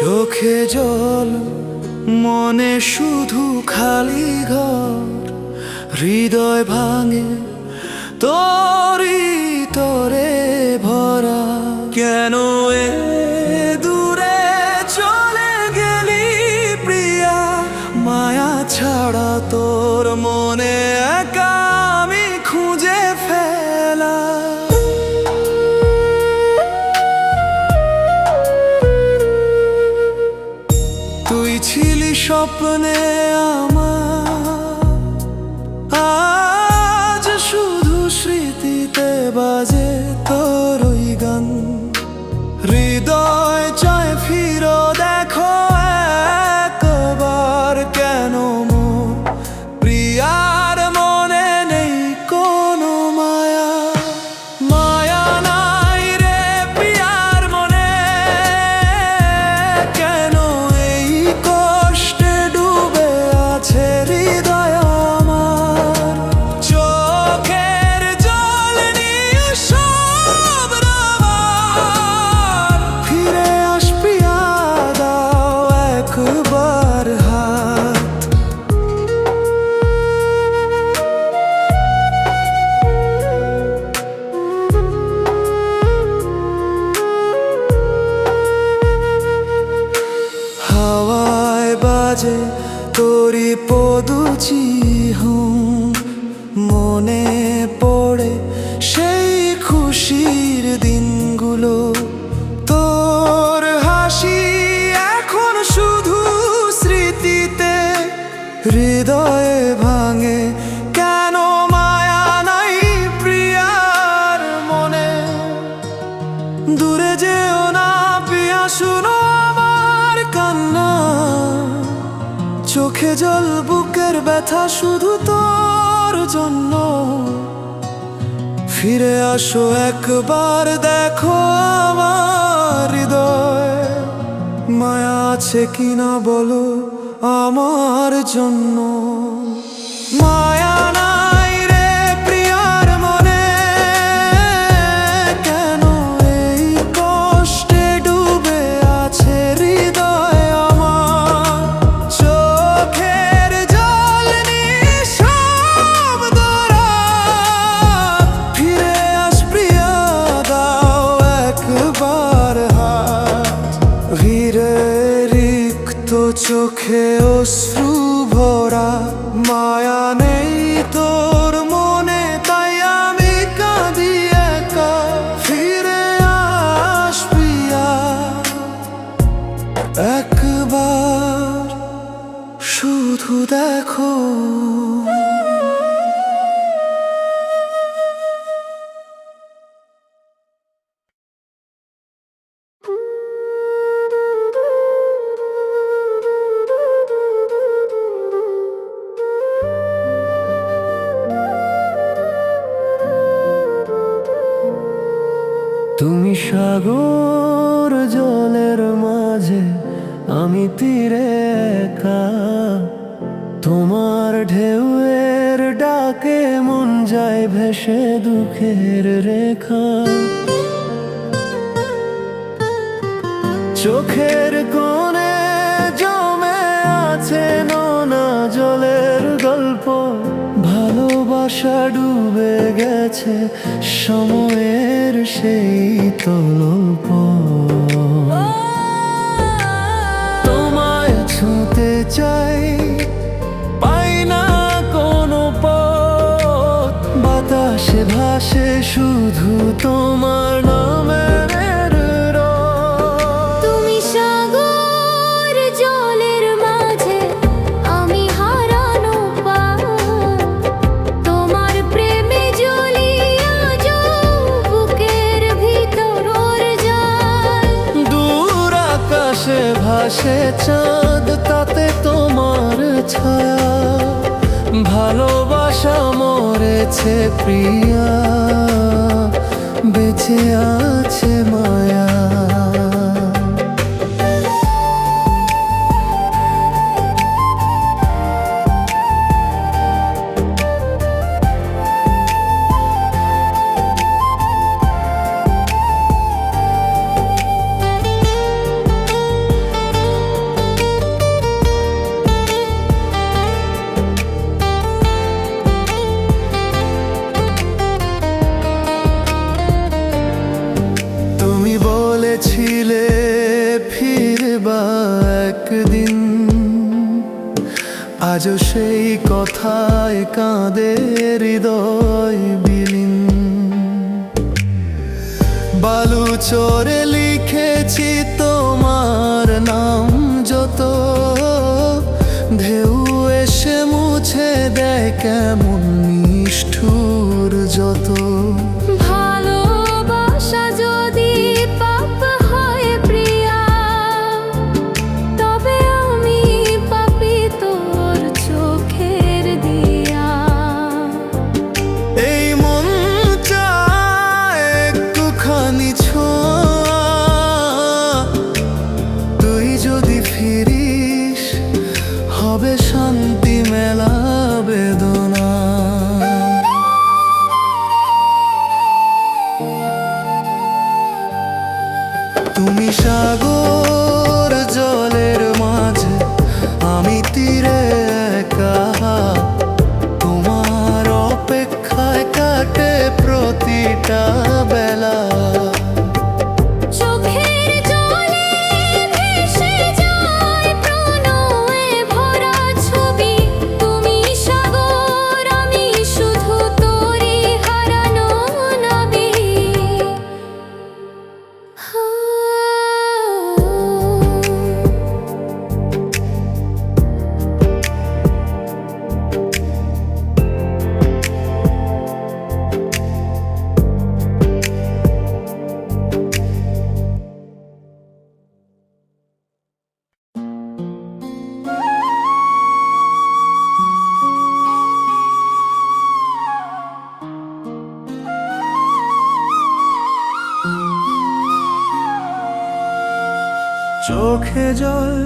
চোখে জল মনে শুধু খালি ঘর। হৃদয় ভাঙে তরি তরে ভরা। কেন বাজে তোর ওই গান। ব্যথা শুধু তোর জন্য। ফিরে আসো একবার, দেখো আমার হৃদয়। মায়া আছে কিনা বলো আমার জন্য। মায়া শুধু দেখো তুমি চোখের কোণে জমে আছে নোনা জলের গল্প। ভালোবাসা ডুবে গেছে সময়ের সেই তলপ ভাসে শুধু তোমার নামের তুমি সাগর জলের মাঝে আমি হারানো তোমার প্রেমে জ্বলিয়া বুকের ভিতর দূর আকাশে ভাসে চাঁদ তাতে তোমার ছায়া। ভালোবাসা মরেছে প্রিয়া বেঁচে আছে কেমন জল,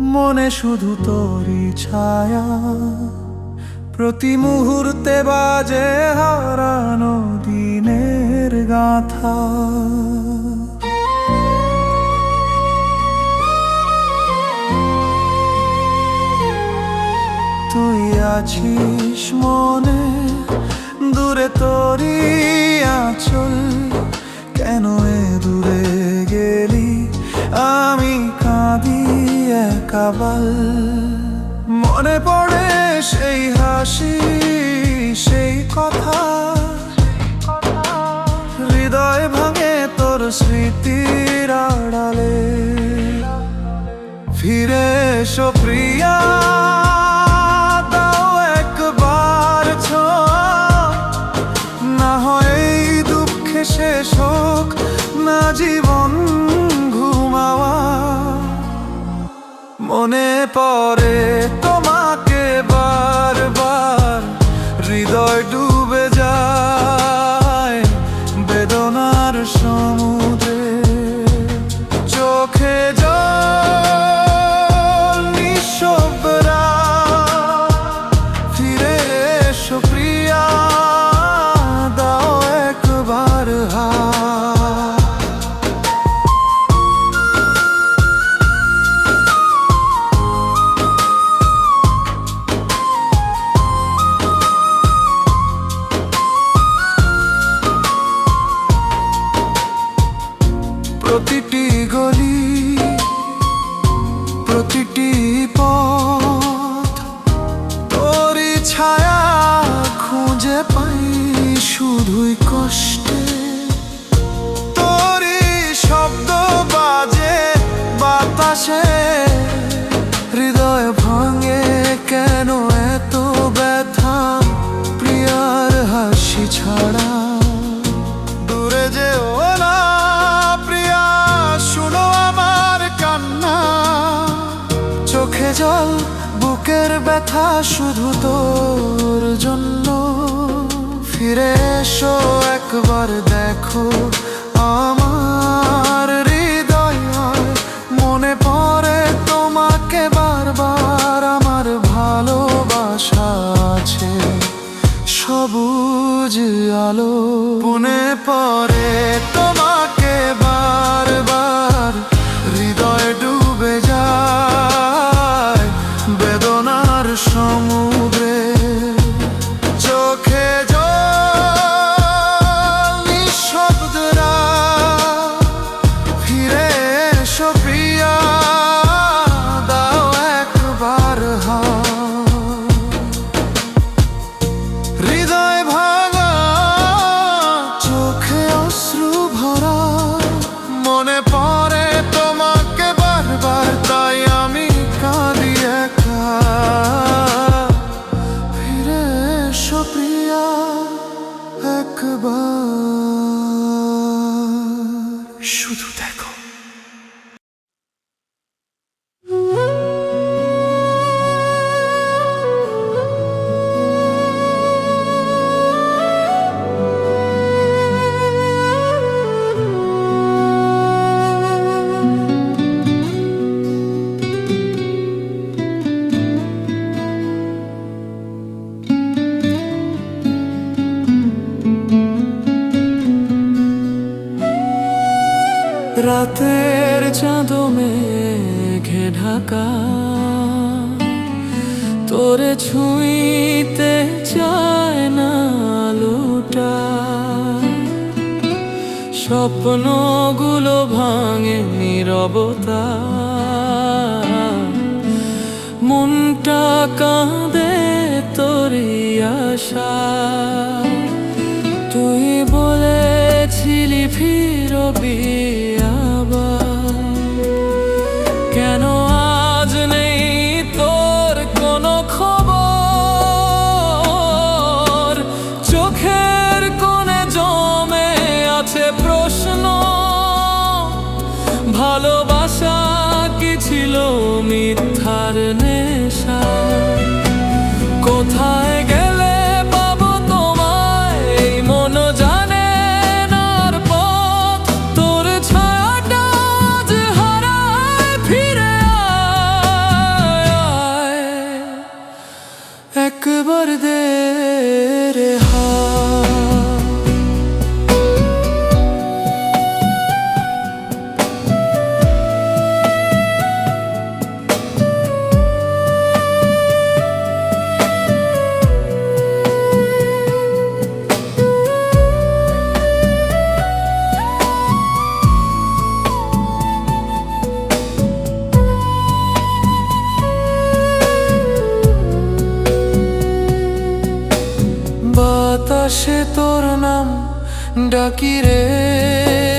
মনে শুধু তোরি ছায়া। প্রতি মুহূর্তে বাজে হারানো দিনের গাথা। তুই আছিস মনে, দূরে তোরই আছল কেন এ দূরে আমি কাঁদি কাবাল মনে পড়ে সেই হাসি, সেই কথা। হৃদয় ভাঙে তোর স্মৃতির আড়ালে। ফিরে সুপ্রিয়া মনে পড়ে সূর্য আলো। পুনে পরে ঢাকা তোরে ছুঁইতে চায় না লোটা। স্বপ্নগুলো ভাঙে নিরবতা। মনটা কাঁদে তোরে আশা। তুই বলেছিলি ফিরবি আকাশে তোর নাম ডাকি রে।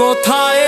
我太。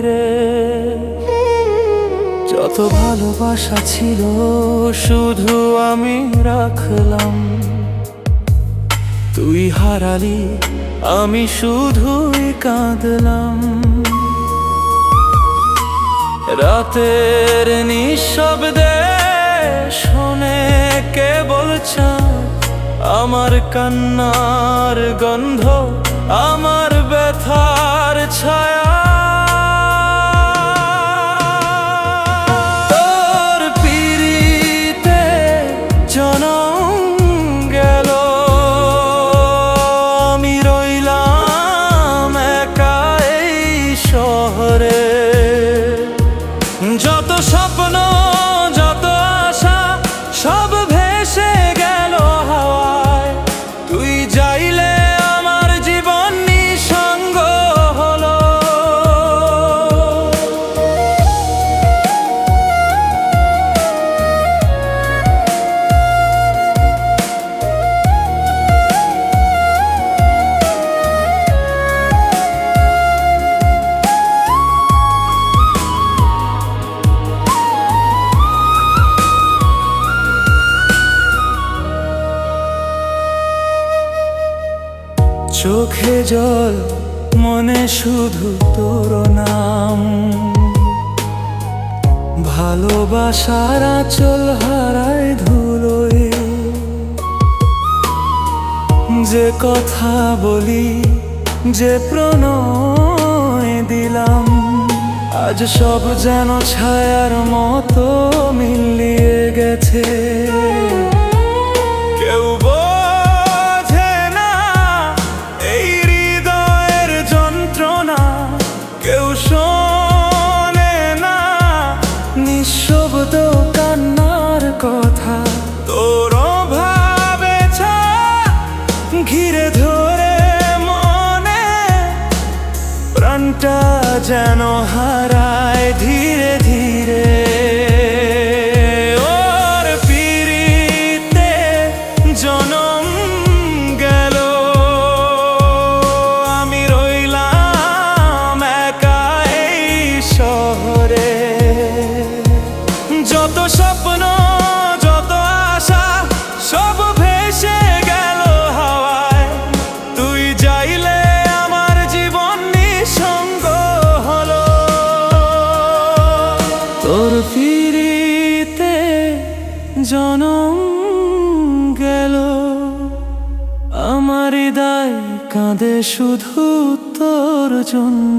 গভীরে যত ভালোবাসা ছিল, শুধু আমি রাখলাম। তুই হারালি, আমি শুধুই কাঁদলাম। রাতের নিঃশব্দে শোনে কেবল চাঁদ। আমার কান্নার গন্ধ, আমার ব্যথার জল, মনে শুধু তোর নাম। ভালোবাসার আচল হারায় ধুলোয়। যে কথা বলি, যে প্রণয় দিলাম, আজ সব যেন ছায়ার মতো মিলিয়ে গেছে। আমার